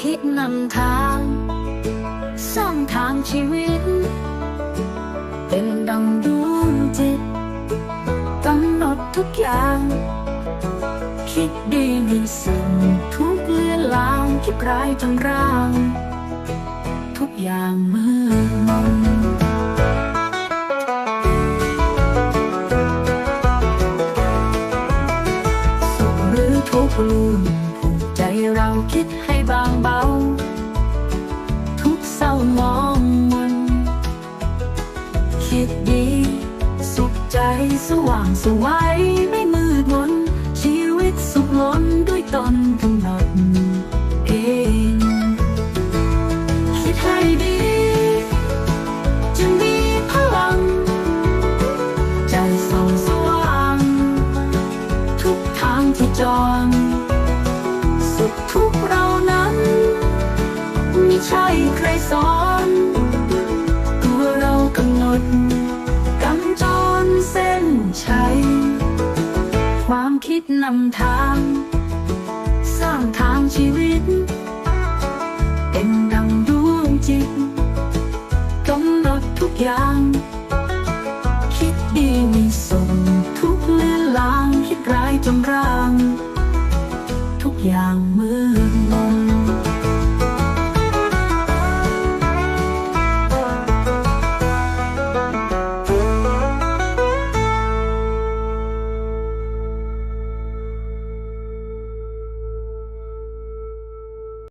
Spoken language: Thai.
คิดนำทางสร้างทางชีวิต เป็นดังดวงจิตกำหนดทุกอย่าง คิดดีมีสิ่งทุกเลื่อนลางคิดร้ายจนร่าง ทุกอย่างมืดมนสุขหรือทุกข์ลุ่มผู ใจเราคิดให้บางเบา ทุกเศร้ามองมนคิดดี สุขใจสว่างสวัยไม่มืดมนชีวิตสุขล้นด้วยตนกำหนดเองคิดให้ดีจึงมีพลังใจส่องสว่าง ทุกทางที่จอง สุขทุกเรานั้นไม่ใช่ใครสอน ตัวเรากำหนดกำจรเส้นชัยความคิดนำทาง สร้างทางชีวิต เป็นดังดวงจิตกำหนดทุกอย่าง คิดดีมีส่งทุกเลือนลาง คิดร้ายจนร่าง อย่างมืดมน